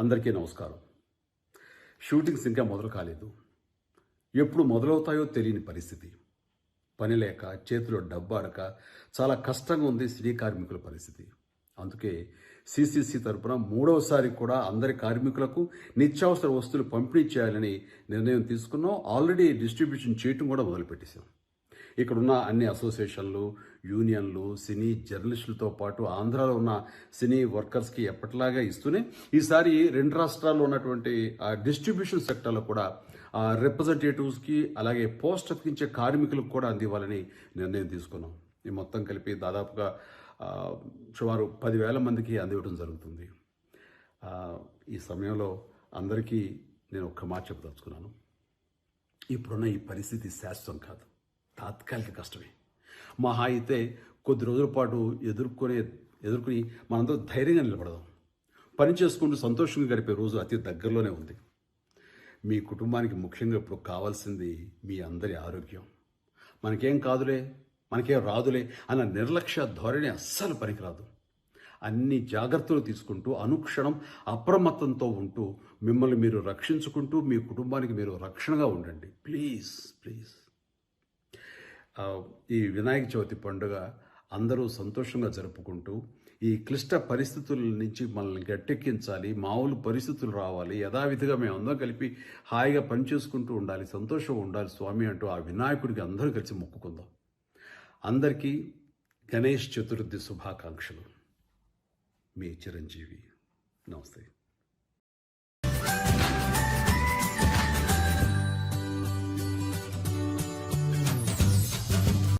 అందరికీ నమస్కారం. షూటింగ్స్ ఇంకా మొదలు కాలేదు. ఎప్పుడు మొదలవుతాయో తెలియని పరిస్థితి. పని లేక చేతిలో డబ్బు చాలా కష్టంగా ఉంది సినీ కార్మికుల పరిస్థితి. అందుకే సిసిసి తరపున మూడవసారి కూడా అందరి కార్మికులకు నిత్యావసర వస్తువులు పంపిణీ చేయాలని నిర్ణయం తీసుకున్నాం. ఆల్రెడీ డిస్ట్రిబ్యూషన్ చేయటం కూడా మొదలుపెట్టేశాం. ఇక్కడున్న అన్ని అసోసియేషన్లు యూనియన్లు సినీ జర్నలిస్టులతో పాటు ఆంధ్రాలో ఉన్న సినీ వర్కర్స్కి ఎప్పటిలాగా ఇస్తూనే ఈసారి రెండు రాష్ట్రాల్లో ఉన్నటువంటి ఆ డిస్ట్రిబ్యూషన్ సెక్టర్లో కూడా రిప్రజెంటేటివ్స్కి అలాగే పోస్ట్ అతికించే కార్మికులకు కూడా అందివ్వాలని నిర్ణయం తీసుకున్నాం. ఈ మొత్తం కలిపి దాదాపుగా సుమారు పదివేల మందికి అందివ్వడం జరుగుతుంది. ఈ సమయంలో అందరికీ నేను ఒక్క మాట చెప్పదలుచుకున్నాను. ఇప్పుడున్న ఈ పరిస్థితి శాశ్వతం కాదు. తాత్కాలిక కష్టమే. మహా అయితే కొద్ది రోజుల పాటు ఎదుర్కొనే ఎదుర్కొని మనందరూ ధైర్యంగా నిలబడదాం. పని చేసుకుంటూ సంతోషంగా గడిపే రోజు అతి దగ్గరలోనే ఉంది. మీ కుటుంబానికి ముఖ్యంగా ఇప్పుడు కావాల్సింది మీ అందరి ఆరోగ్యం. మనకేం కాదులే మనకేం రాదులే అన్న నిర్లక్ష్య ధోరణి అస్సలు పనికిరాదు. అన్ని జాగ్రత్తలు తీసుకుంటూ అనుక్షణం అప్రమత్తంతో ఉంటూ మిమ్మల్ని మీరు రక్షించుకుంటూ మీ కుటుంబానికి మీరు రక్షణగా ఉండండి. Please please. ఈ వినాయక చవితి పండుగ అందరూ సంతోషంగా జరుపుకుంటూ ఈ క్లిష్ట పరిస్థితుల నుంచి మనల్ని గట్టెక్కించాలి మామూలు పరిస్థితులు రావాలి యథావిధిగా మేము అందరం కలిపి హాయిగా పనిచేసుకుంటూ ఉండాలి సంతోషంగా ఉండాలి స్వామి అంటూ ఆ వినాయకుడికి అందరూ కలిసి మొక్కుకుందాం. అందరికీ గణేష్ చతుర్థి శుభాకాంక్షలు. మీ చిరంజీవి నమస్తే.